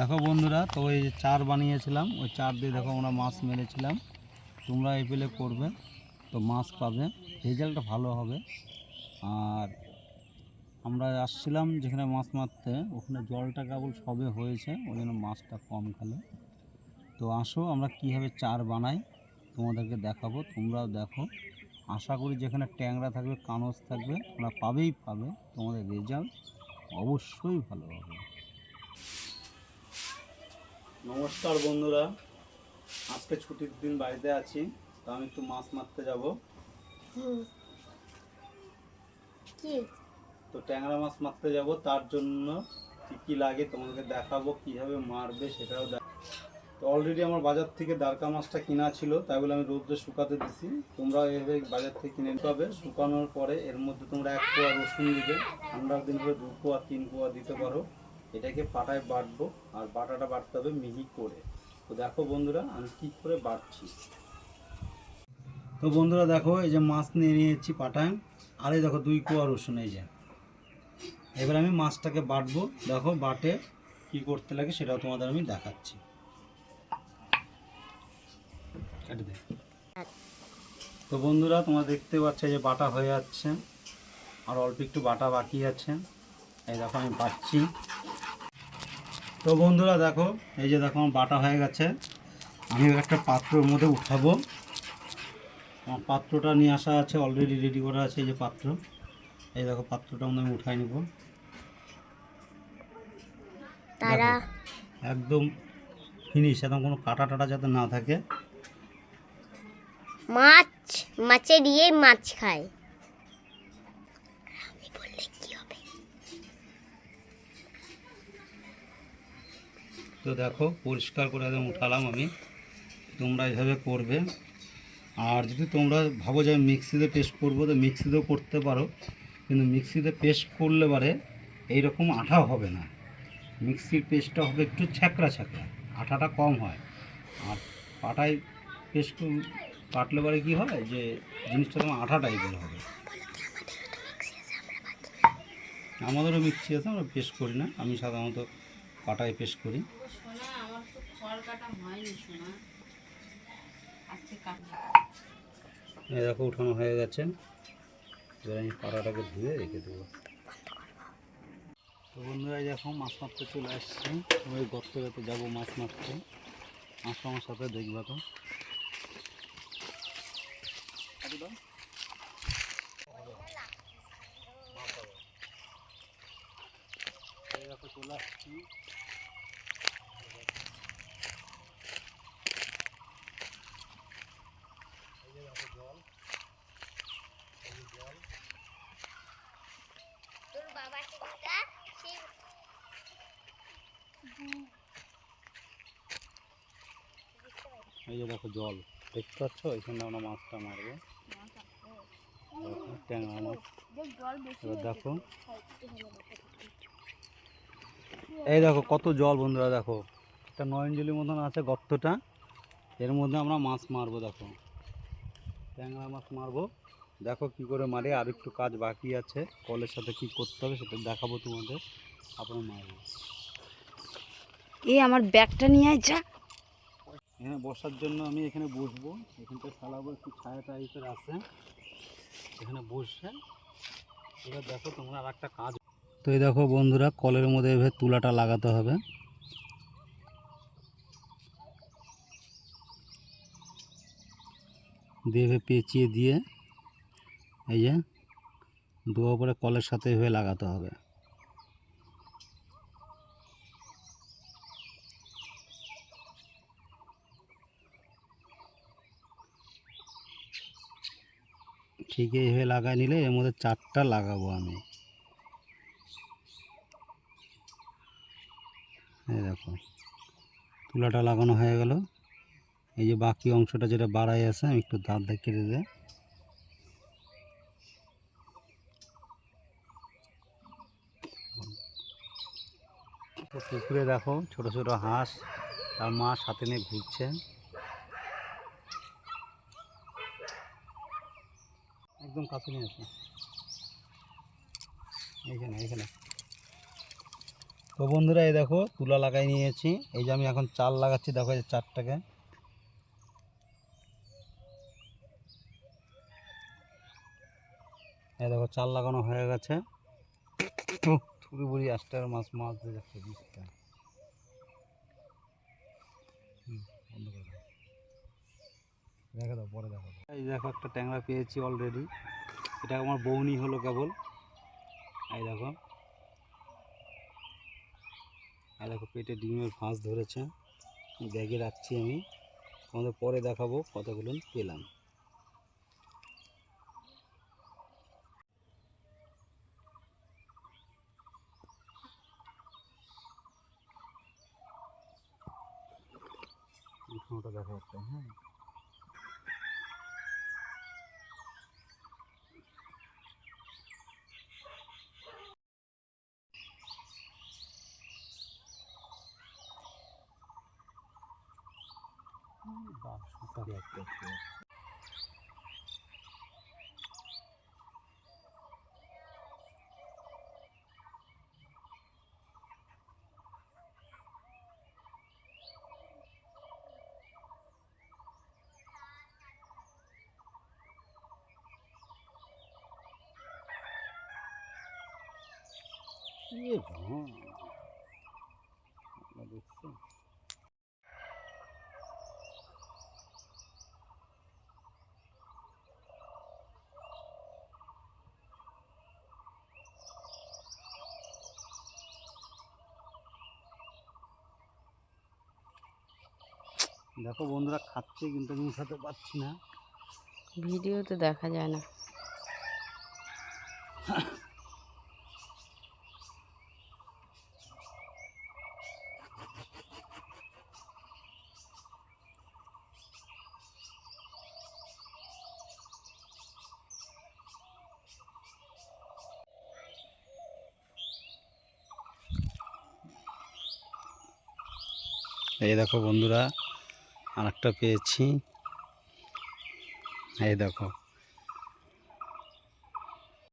দেখো বন্ধুরা, তো ওই যে চার বানিয়েছিলাম, ওই চার দিয়ে দেখো আমরা মাছ মেরেছিলাম। তোমরা এই পেলে করবে, তো মাছ পাবে, রেজাল্টটা ভালো হবে। আর আমরা আসছিলাম যেখানে মাছ মারতে, ওখানে জলটা কেবল সবে হয়েছে, ওই জন্য মাছটা কম খেলো। তো আসো, আমরা কীভাবে চার বানাই, তোমাদেরকে দেখাবো, তোমরাও দেখো। আশা করি যেখানে ট্যাংরা থাকবে কানস থাকবে, তোমরা পাবেই পাবে, তোমাদের রেজাল্ট অবশ্যই ভালো হবে। নমস্কার বন্ধুরা। আজকে ছুটির দিন বাড়িতে আছি তো আমি একটু মাছ মারতে যাব। কি? তো ট্যাংরা মাছ মারতে যাব তার জন্য কী কী লাগে তোমাদেরকে দেখাবো কীভাবে মারবে সেটাও দেখ তো অলরেডি আমার বাজার থেকে দারকা মাছটা কিনা ছিল তাই বলে আমি রোদ্রে শুকাতে দিছি। তোমরা এভাবে বাজার থেকে কিনে নিতে হবে শুকানোর পরে এর মধ্যে তোমরা এক পোয়া রসুন দিবে। ঠান্ডার দিন করে দু পোয়া তিন পোয়া দিতে পারো। এটাকে পাটায় বাটবো, আর বাটাটা বাটতে হবে মিহি করে। তো দেখো বন্ধুরা, আমি কি করে বাটছি? তো বন্ধুরা দেখো, এই যে মাছ নিয়ে নিয়েছি পাটায়। আর এই দেখো, দুই কোয়া রসুন, এই যে। এবার আমি মাছটাকে বাটবো। দেখো, বাটে কি করতে লাগে সেটাও তোমাদের আমি দেখাচ্ছি। তো বন্ধুরা, তোমরা দেখতে পাচ্ছ যে বাটা হয়ে যাচ্ছে। আর অল্প একটু বাটা বাকি আছে। এই দেখো, আমি বাটছি। তো বন্ধুরা দেখো এই যে দেখো আমার বাটা হয়ে গেছে। আমি একটা পাত্রর মধ্যে উঠাবো। আমার পাত্রটা নিয়ে আসা আছে অলরেডি রেডি করা আছে এই যে পাত্র। এই দেখো পাত্রটা আমি উঠাই নিব। তারা। একদম ফিনিশ একদম কোনো কাটা টাটা যাতে না থাকে। মাছ মাছে দিয়ে মাছ খায় আমি বললে কি হবে তো দেখো, পরিষ্কার করে একদম উঠালাম আমি। তোমরা এইভাবে করবে। আর যদি তোমরা ভাবো যে মিক্সিতে পেস্ট করব, তো মিক্সিতেও করতে পারো। কিন্তু মিক্সিতে পেস্ট করলে পারে এইরকম আঠা হবে না। মিক্সির পেস্টটা হবে একটু ছ্যাঁকড়া ছ্যাঁকড়া, আঠাটা কম হয়। আর পাটায় পেস্ট কাটলে পারে কী হয় যে জিনিসটা তোমার আঠা টাইপের হবে। আমাদেরও মিক্সি আছে, আমরা পেস্ট করি না। আমি সাধারণত পাটায় পেস্ট করি সোনা আমার তো খড় কাটা হয়নি সোনা আজকে কাটবো এই দেখো উঠানো হয়ে গেছে। এবার আমি পাড়াটাকে ধুয়ে রেখে দেবো। তো বন্ধুরা দেখো মাছ মারতে চলে আসছি। ওই গর্তটাতে যাব মাছ মারতে। আসো আমার সাথে দেখবা তো। চলে আসছি এই যে দেখো জল এই যে জল তোর বাবা টিকা সেই এই যে দেখো জল, দেখতে পাচ্ছ? এখানে আমরা মাছটা মারবো। ট্যাংরা মাছ। এবার দেখো। এই দেখো, কত জল বন্ধুরা, দেখো। একটা নয়নজলি মতন আছে গর্তটা। এর মধ্যে আমরা মাছ মারবো, দেখো। ট্যাংরা মাছ মারবো। দেখো কি করে মারে, আর একটু কাজ বাকি আছে। কলের সাথে কি করতে হবে সেটা দেখাবো তোমাদের। আপনার মারবো। এই আমার ব্যাগটা নিয়ে আয়, যা। এখানে বসার জন্য আমি এখানে বসবো। এখানটা চালাবো একটু ছায়া টাইপের আছে। এখানে বসে। এবার দেখো তোমরা আর একটা কাজ। তো এই দেখো বন্ধুরা, কলের মধ্যে এভাবে তুলাটা লাগাতে হবে। দিয়ে পেঁচিয়ে দিয়ে এই যে দেওয়ার পরে কলের সাথে এভাবে লাগাতে হবে। ঠিক এইভাবে লাগাই নিলে এর মধ্যে চারটা লাগাবো আমি। দেখো, তুলাটা লাগানো হয়ে গেল। এই যে বাকি অংশটা যেটা বাড়াই আছে, আমি একটু দাঁত দিয়ে কেটে পুকুরে দেখো, ছোট ছোট হাঁস, তার মা সাথে নিয়ে ঘুরছে। একদম কাছে নিয়ে আসো। এইখানে এইখানে। তো বন্ধুরা, এই দেখো, তুলা লাগাই নিয়েছি। এই যে আমি এখন চাল লাগাচ্ছি, দেখো এই চারটাকে। এই দেখো, চাল লাগানো হয়ে গেছে। থুড়ি বুড়ি আসটার মাছ মাছ দিয়ে যাচ্ছে বিষটা হুম, বন্ধ করে দাও। রেখে দাও, পরে দেখো এই দেখো, একটা ট্যাংরা পেয়েছি অলরেডি এটা আমার বৌনি হলো কেবল। এই দেখো। এই দেখো, পেটে ডিমের ফাঁস ধরেছে। ব্যাগে রাখছি আমি। তোমাদের পরে দেখাবো কতগুলো পেলাম। ওটা দেখা যাচ্ছে হ্যাঁ। Embaixo do careca. E. দেখো বন্ধুরা খাচ্ছে কিন্তু উঠাতে পারছি না। ভিডিওতে দেখা যায় না। এই দেখো বন্ধুরা আর একটা পেয়েছি। এই দেখো।